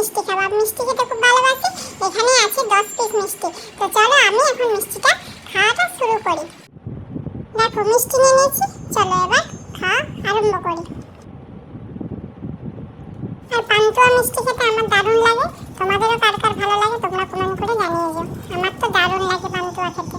মিষ্টি খাব। আর মিষ্টি খেতে খুব ভালোবাসি। এখানে আছে দশ পিস মিষ্টি। তো চলো আমি এখন মিষ্টিটা খাওয়াটা শুরু করি। দেখো, মিষ্টি নিয়ে নিয়েছি। চলো এবার খাওয়া আরম্ভ করি। আর পান্তুয়া মিষ্টি খেতে আমার দারুণ লাগে। তোমাদেরও কার কার ভালো লাগে তোমরা কমেন্ট করে জানিয়ে যাও আমার তো দারুণ লাগে পান্তুয়া খেতে।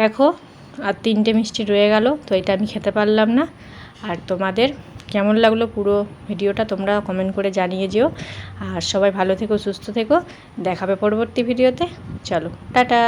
দেখো, আর তিনটে মিষ্টি রয়ে গেল, তো এটা আমি খেতে পারলাম না। আর তোমাদের কেমন লাগল পুরো ভিডিওটা তোমরা কমেন্ট করে জানিয়ে যেও। আর সবাই ভালো থেকো, সুস্থ থেকো। দেখাবে পরবর্তী ভিডিওতে। চলো, টাটা!